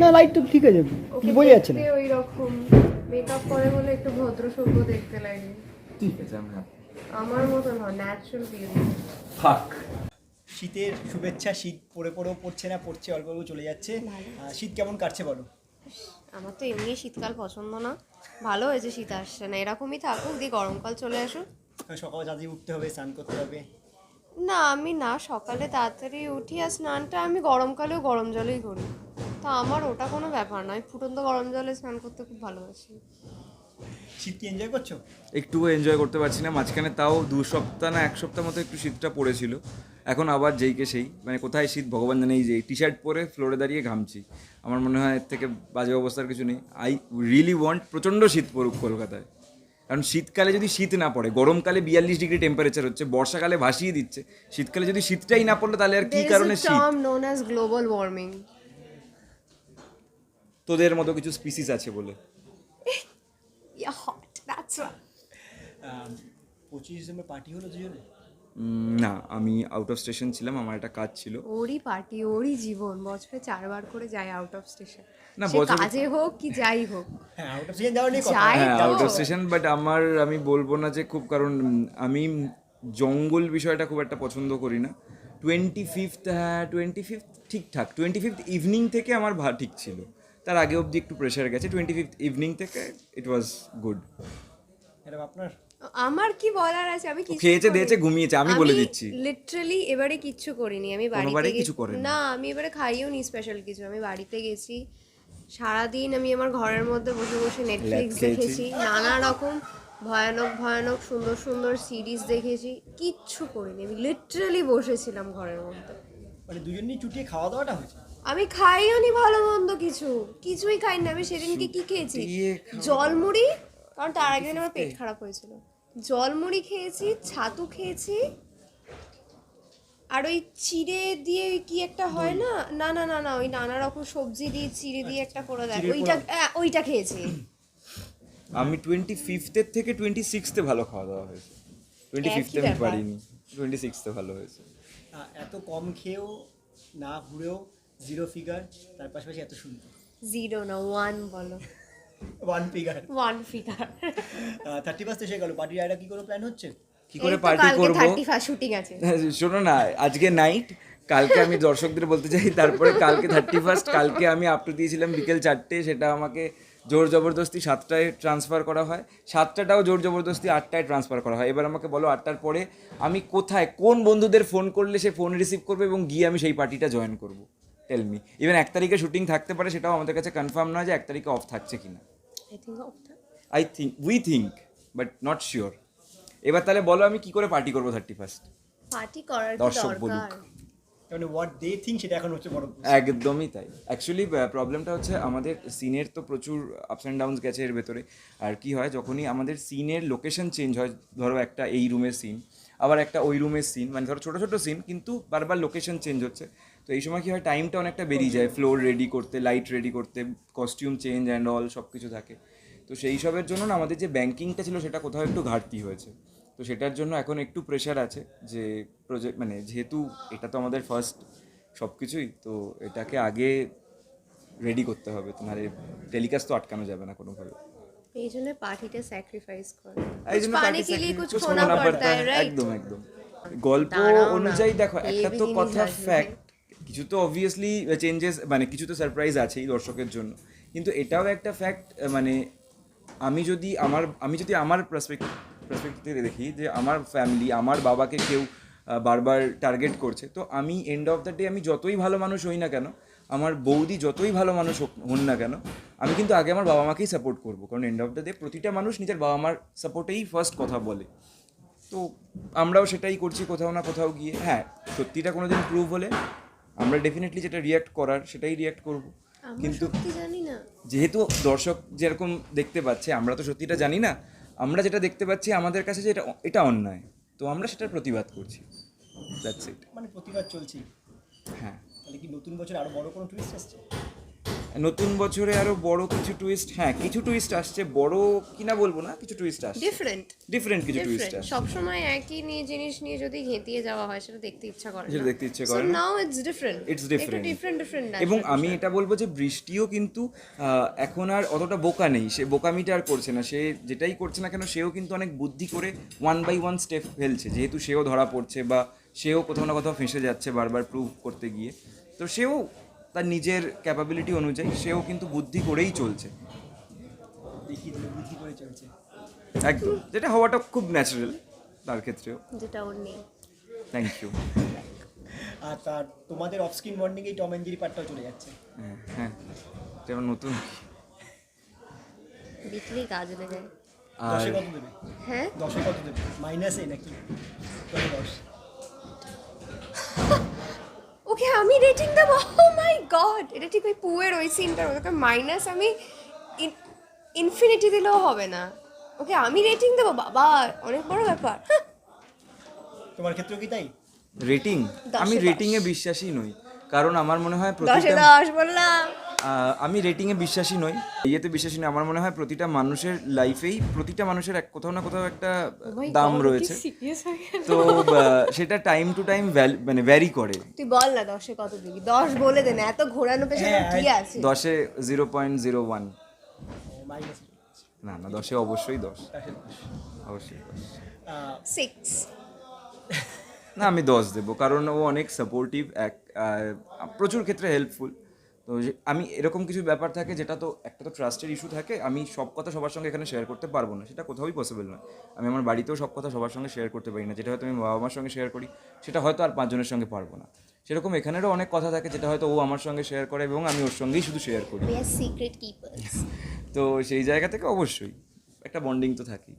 না লাইট তো ঠিক আছে কি বোঝা যাচ্ছে না। ওই রকম মেকআপ করে বলে একটু ভদ্র সভ্য দেখতে লাগে। ঠিক আছে আমি আমার মতন হয় ন্যাচারাল বিউটি থাক শীতের শুভেচ্ছা শীত পড়ে পড়েও পড়ছে না পড়ছে অল্প অল্প চলে যাচ্ছে। শীত কেমন কাটছে বলো? আমার তো এমনি শীতকাল পছন্দ না। ভালো হয়েছে শীত আসছে না। এরকমই থাকুক দিয়ে গরমকাল চলে আসুক। সকালে তাড়াতাড়ি উঠতে হবে স্নান করতে হবে। না আমি না সকালে তাড়াতাড়ি উঠি আর স্নানটা আমি গরমকালেও গরম জলেই করি। তা আমার ওটা কোনো ব্যাপার না আমি ফুটন্ত গরম জলে স্নান করতে খুব ভালোবাসি। শীত কি এনজয় করছ? একটুও এনজয় করতে পারছি না। মাঝখানে তাও দু সপ্তাহ না এক সপ্তাহ মতো একটু শীতটা পড়েছিল। এখন আবার যেইকে সেই। মানে কোথায় শীত? ভগবান জানে এই যে টি শার্ট পরে ফ্লোরে দাঁড়িয়ে ঘামছি। আমার মনে হয় এর থেকে বাজে অবস্থার কিছু নেই। আই রিয়েলি ওয়ান্ট প্রচণ্ড শীত পড়ুক কলকাতায়। কারণ শীতকালে যদি শীত না পড়ে গরমকালে বিয়াল্লিশ ডিগ্রি টেম্পারেচার হচ্ছে বর্ষাকালে ভাসিয়ে দিচ্ছে। শীতকালে যদি শীতটাই না পড়লে তাহলে আর কি কারণে শীত? নোন অ্যাজ গ্লোবাল ওয়ার্মিং তোদের মতো কিছু স্পিসিস আছে বলে। ইয়া হট পঁচিশ ডিসেম্বর পার্টি হলো দুজনে? না আমি আউট অফ স্টেশন ছিলাম আমার একটা কাজ ছিল। ওরই পার্টি ওরই জীবন বছরে চারবার করে যায় আউট অফ স্টেশন না, বছরে- কাজে হোক কি যাই হোক। হ্যাঁ আউট অফ যাওয়ার কথা। হ্যাঁ আউট অফ স্টেশন বাট আমার আমি বলব না যে খুব কারণ আমি জঙ্গল বিষয়টা খুব একটা পছন্দ করি না। টোয়েন্টি ফিফথ হ্যাঁ টোয়েন্টি ফিফথ ঠিকঠাক টোয়েন্টি ফিফথ ইভিনিং থেকে আমার ভা ঠিক ছিল। তার আগে অবধি একটু প্রেশার গেছে। টোয়েন্টি ফিফথ ইভিনিং থেকে ইট ওয়াজ গুড এরকম আপনার? আমার কি বলার আছে? আমি কিছু খেয়েছে দিয়েছে ঘুমিয়েছে আমি বলে দিচ্ছি। লিটারালি এবারে কিচ্ছু করিনি আমি বাড়িতে কিছু করেনি? না আমি এবারে খাইও নি স্পেশাল কিছু আমি বাড়িতে গেছি। সারাদিন আমি আমার ঘরের মধ্যে বসে বসে নেটফ্লিক্স দেখেছি নানা রকম ভয়ানক ভয়ানক সুন্দর সুন্দর সিরিজ দেখেছি কিচ্ছু করিনি। আমি লিটারালি বসেছিলাম ঘরের মধ্যে। মানে দুজনেই চুটিয়ে খাওয়া দাওয়াটা হয়েছে? আমি খাইও নি ভালো মন্দ কিছু। কিছুই খাইনি আমি সেদিনকে কি খেয়েছি? জলমুড়ি কারণ তার আগের আমার পেট খারাপ হয়েছিল। জলমুড়ি খেয়েছি ছাতু খেয়েছি আর ওই চিড়ে দিয়ে কি একটা হয় না? না না না না ওই নানা রকম সবজি দিয়ে চিড়ে দিয়ে একটা করে দেয়। ওইটা হ্যাঁ, ওইটা খেয়েছি। আমি টোয়েন্টি ফিফথের থেকে টোয়েন্টি সিক্সথে ভালো খাওয়া দাওয়া হয়েছে। টোয়েন্টি ফিফথে আমি। পারিনি। টোয়েন্টি সিক্সথে ভালো হয়েছে। এত কম খেয়েও না ঘুরেও জিরো ফিগার তার পাশাপাশি এত সুন্দর। জিরো না ওয়ান বলো। One figure one figure thirty first এসে গেল। পার্টির আইডা কি কোনো প্ল্যান হচ্ছে? কি করে পার্টি করব? শুটিং আছে। শোনো না আজকে নাইট কালকে আমি দর্শকদের বলতে চাই তারপরে কালকে থার্টি ফার্স্ট কালকে আমি আপ টু দিয়েছিলাম বিকেল চারটে সেটা আমাকে জোর জবরদস্তি সাতটায় ট্রান্সফার করা হয়। সাতটাটাও জোর জবরদস্তি আটটায় ট্রান্সফার করা হয়। এবার আমাকে বলো আটটার পরে আমি কোথায় কোন বন্ধুদের ফোন করলে সে ফোন রিসিভ করবে এবং গিয়ে আমি সেই পার্টিটা জয়েন করব? টেল মি ইভেন এক তারিখে শুটিং থাকতে পারে সেটাও আমাদের কাছে কনফার্ম নয় যে এক তারিখে অফ থাকছে কিনা। I think I think we think but not sure এবার তাহলে বলো আমি কি করে পার্টি করব থার্টি ফার্স্ট পার্টি করার দর্শক বলুক। দরকার মানে হোয়াট দে থিঙ্ক সেটা এখন হচ্ছে বড় একদমই তাই। অ্যাকচুয়ালি প্রবলেমটা হচ্ছে আমাদের সিনের তো প্রচুর আপস অ্যান্ড ডাউনস গেছে এর ভেতরে। আর কি হয় যখনই আমাদের সিনের লোকেশন চেঞ্জ হয় ধরো একটা এই রুমের সিন আবার একটা ওই রুমের সিন মানে ধরো ছোটো ছোটো সিন কিন্তু বারবার লোকেশন চেঞ্জ হচ্ছে। তো এই সময় কি হয় টাইমটা অনেকটা বেরিয়ে যায়। ফ্লোর রেডি করতে লাইট রেডি করতে কস্টিউম চেঞ্জ অ্যান্ড অল সব কিছু থাকে। তো সেই সবের জন্য না আমাদের যে ব্যাঙ্কিংটা ছিল সেটা কোথাও একটু ঘাটতি হয়েছে। তো সেটার জন্য এখন একটু প্রেশার আছে যে প্রজেক্ট মানে যেহেতু এটা তো আমাদের ফার্স্ট সব কিছুই তো এটাকে আগে রেডি করতে হবে। তো নাহলে টেলিকাস্ট তো আটকানো যাবে না কোনোভাবে। এই জন্য পার্টিটা স্যাক্রিফাইস করে। এই জন্য পানি কে লিয়ে খোনা পড়তা একদম একদম। গল্প অনুযায়ী দেখো একটা তো কথা ফ্যাক্ট কিছু তো অবভিয়াসলি চেঞ্জেস মানে কিছু তো সারপ্রাইজ আছেই দর্শকের জন্য। কিন্তু এটাও একটা ফ্যাক্ট মানে আমি যদি আমার, আমি যদি আমার পার্সপেক্টিভ পার্সপেক্টিভ থেকে দেখি যে আমার ফ্যামিলি আমার বাবাকে কেউ বারবার টার্গেট করছে, তো আমি এন্ড অফ দ্য ডে আমি যতই ভালো মানুষ হই না কেন, আমার বৌদি যতই ভালো মানুষ হন না কেন, আমি কিন্তু আগে আমার বাবা মাকেই সাপোর্ট করব। কারণ এন্ড অফ দ্য ডে প্রতিটা মানুষ নিজের বাবা মার সাপোর্টেই ফার্স্ট কথা বলে। তো আমরাও সেটাই করছি কোথাও না কোথাও গিয়ে। হ্যাঁ সত্যিটা কোনোদিন প্রুভ হলে আমরা ডেফিনেটলি যেটা রিয়াক্ট করার সেটাই রিয়াক্ট করব। কিন্তু জানি না। যেহেতু দর্শক যেরকম দেখতে পাচ্ছে আমরা তো সত্যিটা জানি না আমরা যেটা দেখতে পাচ্ছি আমাদের কাছে যে এটা এটা অন্যায়। তো আমরা সেটার প্রতিবাদ করছি। দ্যাটস ইট মানে প্রতিবাদ চলছে হ্যাঁ। তাহলে কি নতুন বছর আরও বড় কোনো টুইস্ট আসছে? নতুন বছরে আরও বড় কিছু টুইস্ট হ্যাঁ কিছু টুইস্ট আসছে। বড় কিনা বলব না কিছু টুইস্ট আসছে। ডিফারেন্ট ডিফারেন্ট কিছু টুইস্ট ডিফারেন্ট আসছে। সবসময় একই নিয়ে জিনিস নিয়ে যদি ঘেঁটিয়ে যাওয়া হয় সেটা দেখতে ইচ্ছা করে সেটা দেখতে ইচ্ছে করে now it's different It's different. Different different এবং আমি এটা বলব যে বৃষ্টিও কিন্তু এখন আর অতটা বোকা নেই। সে বোকামিটা আর করছে না। সে যেটাই করছে না কেন সেও কিন্তু অনেক বুদ্ধি করে ওয়ান বাই ওয়ান স্টেপ ফেলছে। যেহেতু সেও ধরা পড়ছে বা সেও কোথাও না কোথাও ফেঁসে যাচ্ছে বারবার প্রুভ করতে গিয়ে। তো সেও তার নিজের ক্যাপাবিলিটি অনুযায়ী সেও কিন্তু বুদ্ধি করেই চলছে। বুদ্ধি করে চলছে। একদম। যেটা হওয়াটা খুব ন্যাচারাল তার ক্ষেত্রেও। যেটা ওর নেই থ্যাংক ইউ আর তার তোমাদের অফ স্ক্রিন বন্ডিং এই টম অ্যান্ড জেরি পার্টটাও চলে যাচ্ছে। হ্যাঁ হ্যাঁ। এটা নতুন। বিকলি কাজ দেবে। আর দশে কত দেবে? হ্যাঁ? দশে কত দেবে? মাইনাসে নাকি? দশ? ওকে আমি রেটিং দেবো? গড এটা ঠিক ওই পুয়ের ওই সিনটার ওকে মাইনাস আমি ইনফিনিটি দিলেও হবে না। ওকে আমি রেটিং দেবো? বাবা অনেক বড় ব্যাপার। তোমার ক্ষেত্রে কি তাই? রেটিং দশে আমি রেটিংয়ে রেটিং এ বিশ্বাসী নই। কারণ আমার মনে হয় দশে প্রতিটা দশ বললাম। আহ, আমি রেটিংয়ে বিশ্বাসী নই। ইয়েতে বিশ্বাসী নই। আমার মনে হয় প্রতিটা মানুষের লাইফেই প্রতিটা মানুষের এক কোথাও না কোথাও একটা দাম রয়েছে। তো সেটা টাইম টু টাইম মানে ভ্যারি করে। তুই বল না দশে কত দিবি? দশ বলে দে না এত ঘোরানো পেছনে হ্যাঁ, কি আছে? দশে জিরো পয়েন্ট জিরো ওয়ান না না দশে অবশ্যই দশ। অবশ্যই দশ। সিক্স না আমি দশ দেবো কারণ ও অনেক সাপোর্টিভ এক প্রচুর ক্ষেত্রে হেল্পফুল তো আমি এরকম কিছু ব্যাপার থাকে যেটা তো একটা তো ট্রাস্টের ইস্যু থাকে আমি সব কথা সবার সঙ্গে এখানে শেয়ার করতে পারব না। সেটা কোথাওই পসিবল নয়। আমি আমার বাড়িতেও সব কথা সবার সঙ্গে শেয়ার করতে পারি না। যেটা হয়তো আমি বাবা মার সঙ্গে শেয়ার করি সেটা হয়তো আর পাঁচজনের সঙ্গে পারব না। সেরকম এখানেরও অনেক কথা থাকে যেটা হয়তো ও আমার সঙ্গে শেয়ার করে এবং আমি ওর সঙ্গেই শুধু শেয়ার করি। সিক্রেট কিপার্স তো সেই জায়গা থেকে অবশ্যই একটা বন্ডিং তো থাকেই।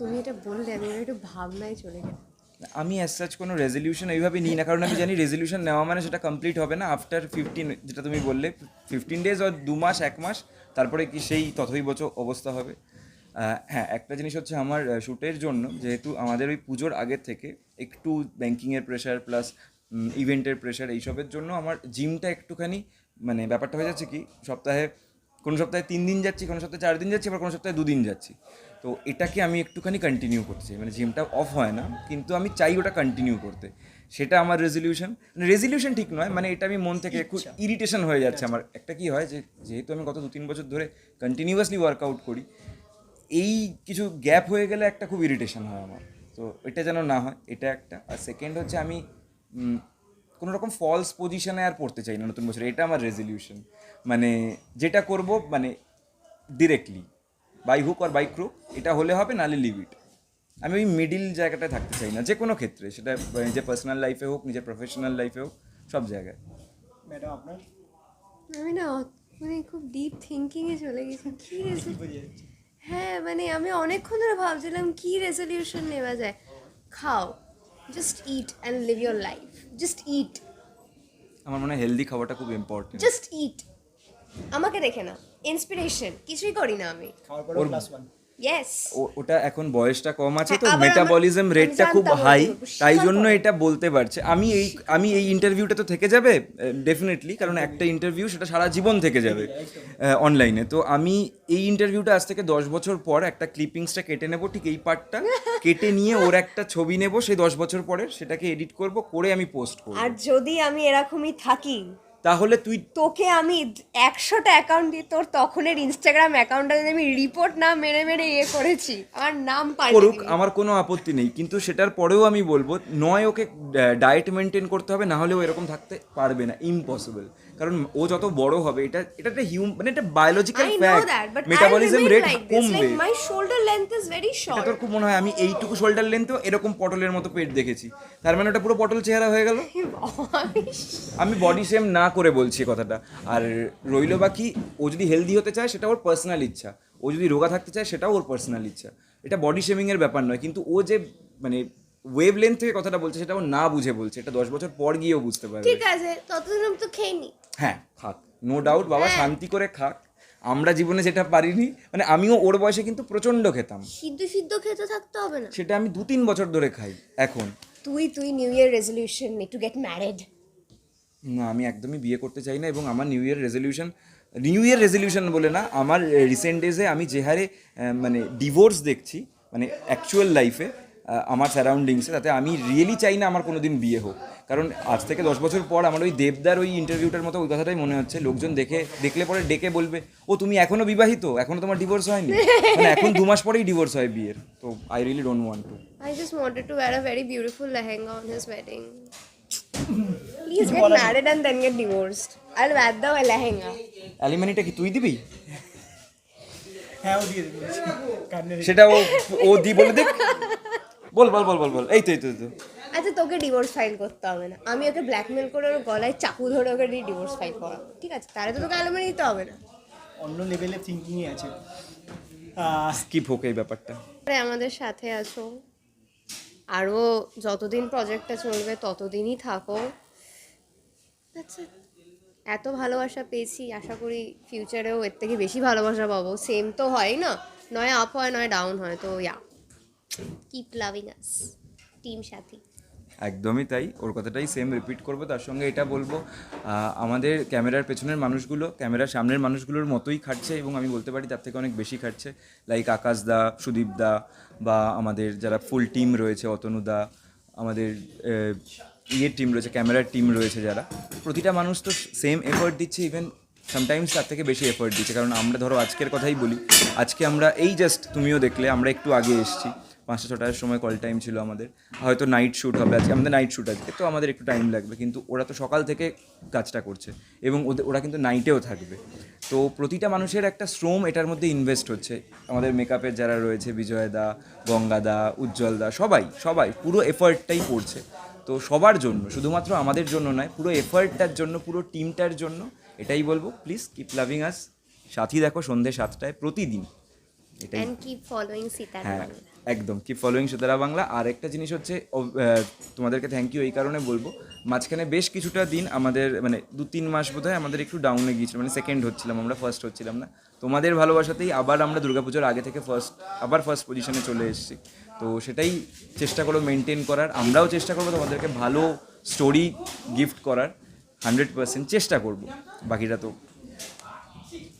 তুমি এটা বললে আমি একটু ভাবনায় চলে গেলাম। আমি অ্যাজ সাচ কোনো রেজলিউশন এইভাবে নিই না, কারণ আমি জানি রেজলিউশন নেওয়া মানে সেটা কমপ্লিট হবে না আফটার ফিফটিন যেটা তুমি বললে ফিফটিন ডেজ আর দু মাস, এক মাস, তারপরে কি সেই তথই বচ অবস্থা হবে। হ্যাঁ একটা জিনিস হচ্ছে আমার শ্যুটের জন্য, যেহেতু আমাদের ওই পুজোর আগের থেকে একটু ব্যাঙ্কিংয়ের প্রেশার প্লাস ইভেন্টের প্রেশার এইসবের জন্য আমার জিমটা একটুখানি মানে ব্যাপারটা হয়ে যাচ্ছে কি, সপ্তাহে কোনো সপ্তাহে তিন দিন যাচ্ছি কোনো সপ্তাহে চার দিন যাচ্ছি আবার কোনো সপ্তাহে দুদিন যাচ্ছি। তো এটাকে আমি একটুখানি কন্টিনিউ করছি মানে জিমটা অফ হয় না কিন্তু আমি চাই ওটা কন্টিনিউ করতে। সেটা আমার রেজলিউশন রেজলিউশন ঠিক নয় মানে এটা আমি মন থেকে খুব ইরিটেশন হয়ে যাচ্ছে আমার। একটা কি হয় যে যেহেতু আমি গত দু তিন বছর ধরে কন্টিনিউয়াসলি ওয়ার্কআউট করি এই কিছু গ্যাপ হয়ে গেলে একটা খুব ইরিটেশন হয় আমার। তো এটা যেন না হয় এটা একটা। আর সেকেন্ড হচ্ছে আমি কোনো রকম ফলস পজিশনে আর পড়তে চাই না নতুন বছরে। এটা আমার রেজলিউশন মানে যেটা করব মানে directly by hook or by crook এটা হলে হবে নালে লিভ ইট আমি ওই মিডিল জায়গাটায় থাকতে চাই না যে কোনো ক্ষেত্রে। সেটা নিজের পার্সোনাল লাইফে হোক নিজের প্রফেশনাল লাইফে হোক সব জায়গায়। ম্যাডাম আপনার? আমি না মানে খুব ডিপ থিঙ্কিংয়ে চলে গেছি। কি হ্যাঁ মানে আমি অনেকক্ষণ ধরে ভাবছিলাম কি রেজলিউশন নেওয়া যায়? খাও। Just eat and live your life just eat আমার মনে হয় হেলদি খাওয়াটা খুব ইম্পর্টেন্ট জাস্ট ইট আমাকে দেখে না। ইন্সপিরেশন কিছুই করি না আমি। খাওয়ার পরে প্লাস ওয়ান ইয়েস ওটা এখন বয়সটা কম আছে হ্যাঁ, তো মেটাবলিজম রেটটা খুব হাই তাই জন্য এটা বলতে পারছে। আমি এই আমি এই ইন্টারভিউটা তো থেকে যাবে ডেফিনেটলি কারণ একটা ইন্টারভিউ সেটা সারা জীবন থেকে যাবে অনলাইনে তো আমি এই ইন্টারভিউটা আজ থেকে দশ বছর পর একটা ক্লিপিংসটা কেটে নেব ঠিক এই পার্টটা কেটে নিয়ে ওর একটা ছবি নেব সেই দশ বছর পরে সেটাকে এডিট করব করে আমি পোস্ট করব। আর যদি আমি এরকমই থাকি তাহলে তুই তোকে আমি একশোটা অ্যাকাউন্ট দিয়ে তোর তখনের ইনস্টাগ্রাম অ্যাকাউন্টটা যদি আমি রিপোর্ট না মেরে মেরে ইয়ে করেছি আমার নাম করুক আমার কোনো আপত্তি নেই কিন্তু সেটার পরেও আমি বলব নয় ওকে ডায়েট মেনটেন করতে হবে না হলে ও এরকম থাকতে পারবে না ইম্পসিবল কারণ ও যত বড় হবে এটা এটা একটা হিউম মানে একটা বায়োলজিক্যাল ফ্যাক্ট মেটাবলিজম রেট কমবে। Like my shoulder length is very এটা short. তোর খুব মনে হয় আমি এইটুকু শোল্ডার লেন্থেও এরকম পটলের মতো পেট দেখেছি। তার মানে ওটা পুরো পটল চেহারা হয়ে গেল? আমি বডি সেম না করে বলছি কথাটা। আর রইল বাকি ও যদি হেলদি হতে চায় সেটা ওর পার্সোনাল ইচ্ছা। ও যদি রোগা থাকতে চায় সেটাও ওর পার্সোনাল ইচ্ছা। এটা বডি শেমিং এর ব্যাপার নয় কিন্তু ও যে মানে ওয়েভ লেন্থ থেকে কথাটা বলছে সেটা ও না বুঝে বলছে। এটা দশ বছর পর গিয়েও বুঝতে পারবে। ঠিক আছে ততদিন তো খেয়ে নি। হ্যাঁ। খাক। নো ডাউট বাবা শান্তি করে খাক। আমরা জীবনে যেটা পারিনি মানে আমিও ওর বয়সে কিন্তু প্রচণ্ড খেতাম। সিদ্ধ সিদ্ধ খেতে থাকতে হবে না। সেটা আমি দু তিন বছর ধরে খাই এখন। তুই তুই নিউ ইয়ার রেজলিউশন নে টু গেট ম্যারিড না আমি একদমই বিয়ে করতে চাই না এবং আমার new year resolution new year resolution বলে না আমার রিসেন্ট ডেজে আমি যে হারে মানে ডিভোর্স দেখছি মানে অ্যাকচুয়াল লাইফে আমার সারাউন্ডিংসে তাতে আমি রিয়েলি চাই না আমার কোনো দিন বিয়ে হোক। কারণ আজ থেকে দশ বছর পর আমার ওই দেবদার ওই ইন্টারভিউটার মতো ওই কথাটাই মনে হচ্ছে। লোকজন দেখে দেখলে পরে ডেকে বলবে ও তুমি এখনও বিবাহিত? এখনও তোমার ডিভোর্স হয়নি? মানে এখন দু মাস পরেই ডিভোর্স হয় বিয়ের। তো I really don't want to I just wanted to wear a very beautiful lehenga on his wedding. Please get married and then get divorced. I'll wear the lehenga. অ্যালিমানিটা কি তুই দিবি? হ্যাঁ ও দিয়ে দেবো। সেটা ও ও দি বলে দেখ। বল বল বল বল বল। এই তো এই তো এই তো। আচ্ছা তোকে ডিভোর্স ফাইল করতে হবে না। আমি ওকে ব্ল্যাকমেল করে ওর গলায় চাকু ধরে ওকে ডিভোর্স ফাইল করাবো ঠিক আছে? তাহলে তো তোকে অ্যালুমিনি দিতে হবে না। অন্য লেভেলের থিঙ্কিংই আছে। স্কিপ হোক এই ব্যাপারটা। আরে আমাদের সাথে আছো। আরও যতদিন প্রজেক্টটা চলবে ততদিনই থাকো। আচ্ছা এত ভালোবাসা পেয়েছি আশা করি ফিউচারেও এর থেকে বেশি ভালোবাসা পাবো। সেম তো হয় না। নয় আপ হয় নয় ডাউন হয় তো yeah keep loving us team Sathi একদমই তাই। ওর কথাটাই সেম রিপিট করব। তার সঙ্গে এটা বলব আমাদের ক্যামেরার পেছনের মানুষগুলো ক্যামেরার সামনের মানুষগুলোর মতোই খাটছে এবং আমি বলতে পারি তার থেকে অনেক বেশি খাটছে। লাইক আকাশ দা, সুদীপ দা বা আমাদের যারা ফুল টিম রয়েছে, অতনু দা, আমাদের ইয়ের টিম রয়েছে ক্যামেরার টিম রয়েছে যারা। প্রতিটা মানুষ তো সেম এফোর্ট দিচ্ছে ইভেন সামটাইমস তার থেকে বেশি এফোর্ট দিচ্ছে। কারণ আমরা ধরো আজকের কথাই বলি, আজকে আমরা এই জাস্ট তুমিও দেখলে, আমরা একটু আগে এসেছি। পাঁচটা ছটার সময় কল টাইম ছিল আমাদের। হয়তো নাইট শ্যুট হবে আজকে। আমাদের নাইট শ্যুট আজকে। তো আমাদের একটু টাইম লাগবে। কিন্তু ওরা তো সকাল থেকে কাজটা করছে। এবং ওদের ওরা কিন্তু নাইটেও থাকবে। তো প্রতিটা মানুষের একটা শ্রম এটার মধ্যে ইনভেস্ট হচ্ছে। আমাদের মেকআপের যারা রয়েছে বিজয় দা গঙ্গা দা উজ্জ্বল দা সবাই সবাই পুরো এফার্টটাই পড়ছে তো সবার জন্য শুধুমাত্র আমাদের জন্য নয় পুরো এফার্টটার জন্য পুরো টিমটার জন্য এটাই বলব প্লিজ কিপ লাভিং আস সাথী দেখো সন্ধে সাতটায় প্রতিদিন। এটাই কিপ হ্যাঁ। একদম কিপ ফলোয়িং সুতারা বাংলা। আর একটা জিনিস হচ্ছে তোমাদেরকে থ্যাংক ইউ এই কারণে বলব, মাঝখানে বেশ কিছুটা দিন আমাদের মানে দু তিন মাস বোধ আমাদের একটু ডাউনে গিয়েছিল মানে সেকেন্ড হচ্ছিলাম, আমরা ফার্স্ট হচ্ছিলাম না। তোমাদের ভালোবাসাতেই আবার আমরা দুর্গাপুজোর আগে থেকে ফার্স্ট আবার ফার্স্ট পজিশনে চলে এসেছি। তো সেটাই চেষ্টা করো মেনটেন করার। আমরাও চেষ্টা করব তোমাদেরকে ভালো স্টোরি গিফট করার। হান্ড্রেড পার্সেন্ট চেষ্টা করব। বাকিটা তো